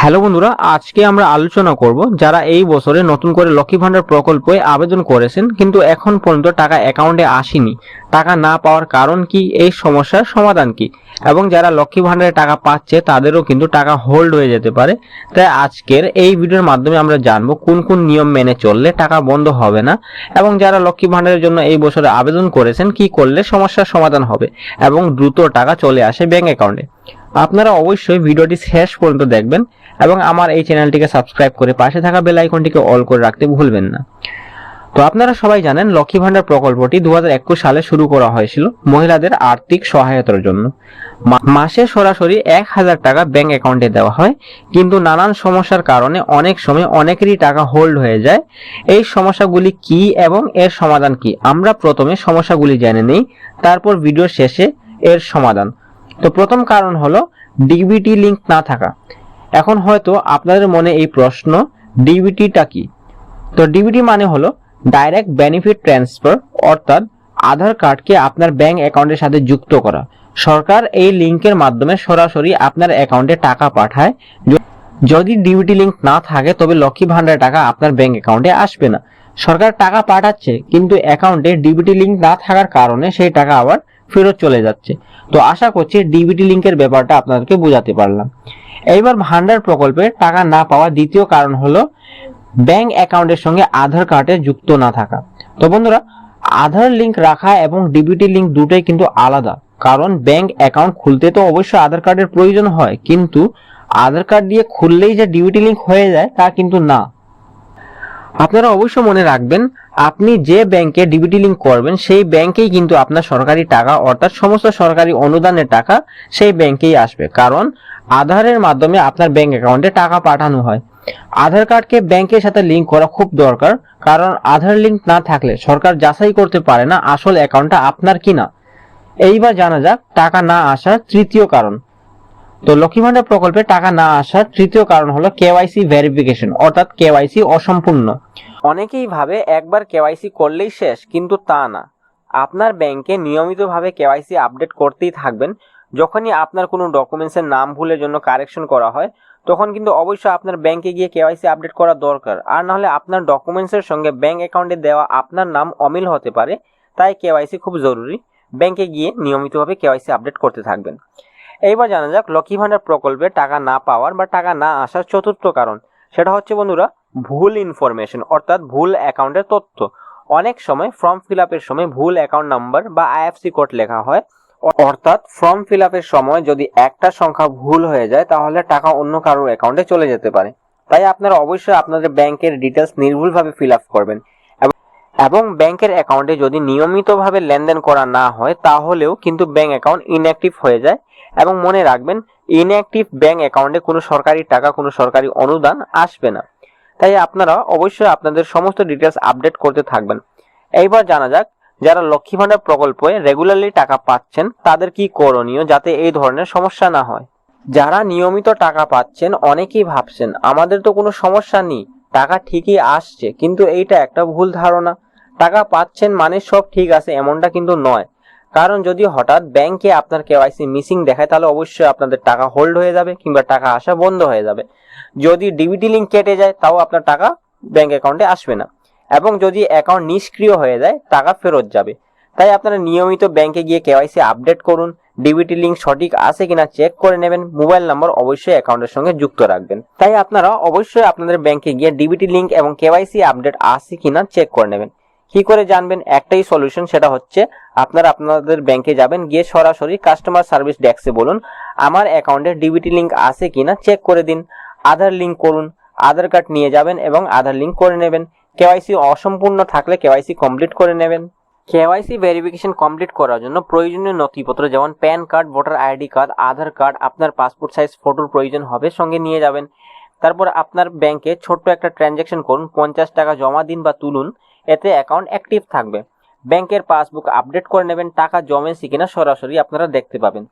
Hello বন্ধুরা, আজকে আমরা আলোচনা করব যারা এই বছরে নতুন করে লক্ষ্মী ভান্ডার প্রকল্পে আবেদন করেছেন, কিন্তু এখন পর্যন্ত টাকা অ্যাকাউন্টে আসেনি। টাকা না পাওয়ার কারণ কি? এই সমস্যার সমাধান কি? এবং যারা লক্ষ্মী ভান্ডারে টাকা পাচ্ছে, তাদেরও কিন্তু টাকা হোল্ড হয়ে যেতে পারে। তাই আজকের এই ভিডিওর মাধ্যমে আমরা জানব কোন কোন নিয়ম মেনে চললে টাকা বন্ধ হবে না এবং যারা লক্ষ্মী ভান্ডারের জন্য এই বছরে আবেদন করেছেন, কি করলে সমস্যার সমাধান হবে এবং দ্রুত টাকা চলে আসে ব্যাংক অ্যাকাউন্টে আপনারা অবশ্যই ভিডিওটি শেষ পর্যন্ত দেখবেন এবং আমার এই চ্যানেলটিকে সাবস্ক্রাইব করে পাশে থাকা বেল আইকনটিকে অল করে রাখতে ভুলবেন না। তো আপনারা সবাই জানেন লক্ষ্মী ভান্ডার প্রকল্পটি দু হাজার একুশ সালে শুরু করা হয়েছিল মহিলাদের আর্থিক সহায়তার জন্য। মাসে সরাসরি এক হাজার টাকা ব্যাংক অ্যাকাউন্টে দেওয়া হয়, কিন্তু নানান সমস্যার কারণে অনেক সময় অনেকেরই টাকা হোল্ড হয়ে যায়। এই সমস্যাগুলি কি এবং এর সমাধান কি? আমরা প্রথমে সমস্যাগুলি জেনে নেই, তারপর ভিডিও শেষে এর সমাধান। তো প্রথম কারণ হলো ডিবিটি লিংক না থাকা। এখন হয়তো আপনাদের মনে এই প্রশ্ন ডিবিটিটা কি? তো ডিবিটি মানে হলো ডাইরেক্ট বেনিফিট ট্রান্সফার অর্থাৎ আধার কার্ডকে আপনার ব্যাংক অ্যাকাউন্টের সাথে যুক্ত করা। সরকার এই লিংকের মাধ্যমে সরাসরি আপনার অ্যাকাউন্টে টাকা পাঠায়। যদি ডিবিটি লিংক না থাকে, তবে লক্ষ্মী ভান্ডারের টাকা আপনার ব্যাংক অ্যাকাউন্টে আসবে না। সরকার টাকা পাঠাচ্ছে, কিন্তু অ্যাকাউন্টে ডিবিটি লিংক না থাকার কারণে সেই টাকা আবার ফেরত চলে যাচ্ছে। তো আশা করছি ডিবিটি লিঙ্কের ব্যাপারটা আপনাদেরকে বোঝাতে পারলাম। এইবার ভান্ডার প্রকল্পে টাকা না পাওয়ার দ্বিতীয় কারণ হলো ব্যাংক অ্যাকাউন্টের সঙ্গে আধার কার্ডে যুক্ত না থাকা। তো বন্ধুরা, আধার লিঙ্ক রাখা এবং ডিবিটি লিঙ্ক দুটোই কিন্তু আলাদা। কারণ ব্যাংক অ্যাকাউন্ট খুলতে তো অবশ্যই আধার কার্ডের প্রয়োজন হয়। কিন্তু আধার কার্ড দিয়ে খুললেই যে ডিবিটি লিঙ্ক হয়ে যায় তা কিন্তু না। আপনারা অবশ্যই মনে রাখবেন, আপনি যে ব্যাংকে ডিবিটি লিঙ্ক করবেন, সেই ব্যাংকেই কিন্তু আপনার সরকারি টাকা, অর্থাৎ সমস্ত সরকারি অনুদানের টাকা সেই ব্যাংকেই আসবে। কারণ আধারের মাধ্যমে আপনার ব্যাংক অ্যাকাউন্টে টাকা পাঠানো হয়। আধার কার্ডকে ব্যাংকের সাথে লিঙ্ক করা খুব দরকার, কারণ আধার লিঙ্ক না থাকলে সরকার যাচাই করতে পারে না আসল অ্যাকাউন্টটা আপনার কিনা। এইবার জানা যাক, টাকা না আসার তৃতীয় কারণ। তো লক্ষ্মী ভান্ডার প্রকল্পে টাকা না আসার তৃতীয় কারণ হলো কেওয়াইসি ভেরিফিকেশন অর্থাৎ কেওয়াইসি অসম্পূর্ণ। অনেকেই ভাবে একবার কেওয়াইসি করলেই শেষ, কিন্তু তা না। আপনার ব্যাংকে নিয়মিতভাবে কেওয়াইসি আপডেট করতেই থাকবেন। যখনই আপনার কোনো ডকুমেন্টসের নাম ভুলের জন্য কারেকশন করা হয়, তখন কিন্তু অবশ্যই আপনার ব্যাংকে গিয়ে কেওয়াইসি আপডেট করা দরকার। আর নাহলে আপনার ডকুমেন্টসের সঙ্গে ব্যাংক অ্যাকাউন্টে দেওয়া আপনার নাম অমিল হতে পারে, তাই কেওয়াইসি খুব জরুরি। ব্যাংকে গিয়ে নিয়মিতভাবে কেওয়াইসি আপডেট করতে থাকবেন। এইবার জানা যাক লক্ষ্মী ভান্ডার প্রকল্পে টাকা না পাওয়ার বা টাকা না আসার চতুর্থ কারণ। সেটা হচ্ছে বন্ধুরা, ভুল ইনফরমেশন অর্থাৎ ভুল অ্যাকাউন্টের তথ্য। অনেক সময় ফর্ম ফিল আপের সময় ভুল অ্যাকাউন্ট নাম্বার বা আইএফসি কোড লেখা হয়। অর্থাৎ ফর্ম ফিল আপের সময় যদি একটা সংখ্যা ভুল হয়ে যায়, তাহলে টাকা অন্য কারোর অ্যাকাউন্টে চলে যেতে পারে। তাই আপনারা অবশ্যই আপনাদের ব্যাংকের ডিটেলস নির্ভুলভাবে ফিল আপ করবেন। এবং- ব্যাংকের অ্যাকাউন্টে যদি নিয়মিতভাবে লেনদেন করা না হয়, তাহলেও কিন্তু ব্যাংক অ্যাকাউন্ট ইনঅ্যাক্টিভ হয়ে যায়। এবং মনে রাখবেন ইনঅ্যাক্টিভ ব্যাংক অ্যাকাউন্টে কোনো সরকারি টাকা, কোনো সরকারি অনুদান আসবে না। তাই আপনারা অবশ্যই আপনাদের সমস্ত ডিটেলস আপডেট করতে থাকবেন। এইবার জানা যাক, যারা লক্ষ্মী ভান্ডার প্রকল্পে রেগুলারলি টাকা পাচ্ছেন, তাদের কি করণীয় যাতে এই ধরনের সমস্যা না হয়? যারা নিয়মিত টাকা পাচ্ছেন, অনেকেই ভাবছেন, আমাদের তো কোনো সমস্যা নেই, টাকা ঠিকই আসছে। কিন্তু এইটা একটা ভুল ধারণা। টাকা পাচ্ছেন মানে সব ঠিক আছে, এমনটা কিন্তু নয়। কারণ যদি হঠাৎ ব্যাংকে আপনার কেওয়াইসি মিসিং দেখায়, তাহলে অবশ্যই আপনাদের টাকা হোল্ড হয়ে যাবে কিংবা টাকা আসা বন্ধ হয়ে যাবে। যদি ডিবিটি লিঙ্ক কেটে যায়, তাও আপনার টাকা ব্যাংক অ্যাকাউন্টে আসবে না। এবং যদি অ্যাকাউন্ট নিষ্ক্রিয় হয়ে যায়, টাকা ফেরত যাবে। তাই আপনারা নিয়মিত ব্যাংকে গিয়ে কেওয়াইসি আপডেট করুন ডিবিটি লিঙ্ক সঠিক আছে কিনা চেক করে নেবেন মোবাইল নাম্বার অবশ্যই অ্যাকাউন্টের সঙ্গে যুক্ত রাখবেন। তাই আপনারা অবশ্যই আপনাদের ব্যাংকে গিয়ে ডিবিটি লিঙ্ক এবং কেওয়াইসি আপডেট আছে কিনা চেক করে নেবেন। কি করে জানবেন? একটাই সলিউশন সেটা হচ্ছে আপনারা আপনাদের ব্যাংকে যাবেন, গিয়ে সরাসরি কাস্টমার সার্ভিস ডেস্কে বলুন, আমার অ্যাকাউন্টে ডিবিটি লিঙ্ক আছে কিনা চেক করে দিন আধার লিঙ্ক করুন আধার কার্ড নিয়ে যাবেন এবং আধার লিঙ্ক করে নেবেন। কেওয়াইসি অসম্পূর্ণ থাকলে কেওয়াইসি কমপ্লিট করে নেবেন। কেওয়াইসি ভেরিফিকেশন কমপ্লিট করার জন্য প্রয়োজনীয় নথিপত্র যেমন PAN card voter ID card Aadhaar card আপনার পাসপোর্ট সাইজ ফটোর প্রয়োজন হবে সঙ্গে নিয়ে যাবেন। তারপর আপনার ব্যাংকে ছোট্ট একটা ট্রানজ্যাকশন করুন, পঞ্চাশ টাকা জমা দিন বা তুলুন। এতে অ্যাকাউন্ট অ্যাক্টিভ থাকবে। ব্যাংকের পাসবুক আপডেট করে নেবেন, টাকা জমেছে কিনা সরাসরি আপনারা দেখতে পাবেন।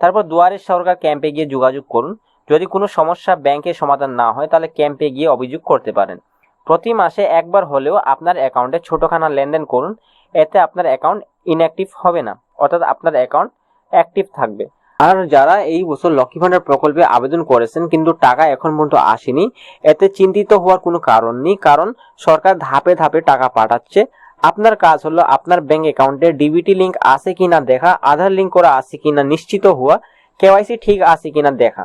তারপর দুয়ারের সরকার ক্যাম্পে গিয়ে যোগাযোগ করুন। যদি কোনো সমস্যা ব্যাংকে সমাধান না হয়, তাহলে ক্যাম্পে গিয়ে অভিযোগ করতে পারেন। প্রতি মাসে একবার হলেও আপনার অ্যাকাউন্টে ছোটোখানা লেনদেন করুন। এতে আপনার অ্যাকাউন্ট ইনঅ্যাক্টিভ হবে না। অর্থাৎ আপনার অ্যাকাউন্ট অ্যাক্টিভ থাকবে। আর যারা এই বছর লক্ষ্মী ভান্ডার প্রকল্পে আবেদন করেছেন, কিন্তু টাকা এখন পর্যন্ত আসেনি, এতে চিন্তিত হওয়ার কোনো কারণ নেই, কারণ সরকার ধাপে ধাপে টাকা পাঠাচ্ছে। আপনার কাজ হলো আপনার ব্যাংক অ্যাকাউন্টে ডিবিটি লিঙ্ক আছে কিনা দেখা, আধার লিঙ্ক করা আছে কিনা নিশ্চিত হওয়া কেওয়াইসি ঠিক আছে কিনা দেখা।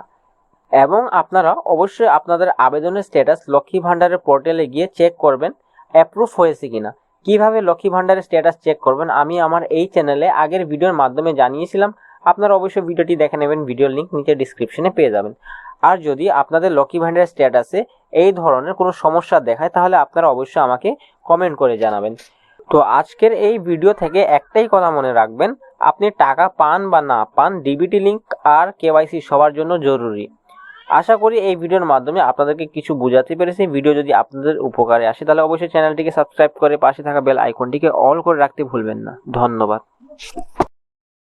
এবং আপনারা অবশ্যই আপনাদের আবেদনের স্ট্যাটাস লক্ষ্মী ভান্ডারের পোর্টালে গিয়ে চেক করবেন অ্যাপ্রুভ হয়েছে কিনা। কীভাবে লক্ষ্মী ভান্ডারের স্ট্যাটাস চেক করবেন, আমি আমার এই চ্যানেলে আগের ভিডিওর মাধ্যমে জানিয়েছিলাম। আপনারা অবশ্যই ভিডিওটি দেখে নেবেন, ভিডিওর লিংক নিচে ডিসক্রিপশনে পেয়ে যাবেন। আর যদি আপনাদের লকি ভান্ডারের স্ট্যাটাসে এই ধরনের কোনো সমস্যা দেখায়, তাহলে আপনারা অবশ্যই আমাকে কমেন্ট করে জানাবেন। তো আজকের এই ভিডিও থেকে একটাই কথা মনে রাখবেন, আপনি টাকা পান বা না পান ডিবিটি লিংক আর কেওয়াইসি সবার জন্য জরুরি। আশা করি এই ভিডিওর মাধ্যমে আপনাদেরকে কিছু বোঝাতে পেরেছি। ভিডিও যদি আপনাদের উপকারে আসে, তাহলে অবশ্যই চ্যানেলটিকে সাবস্ক্রাইব করে পাশে থাকা বেল আইকনটিকে অল করে রাখতে ভুলবেন না। ধন্যবাদ।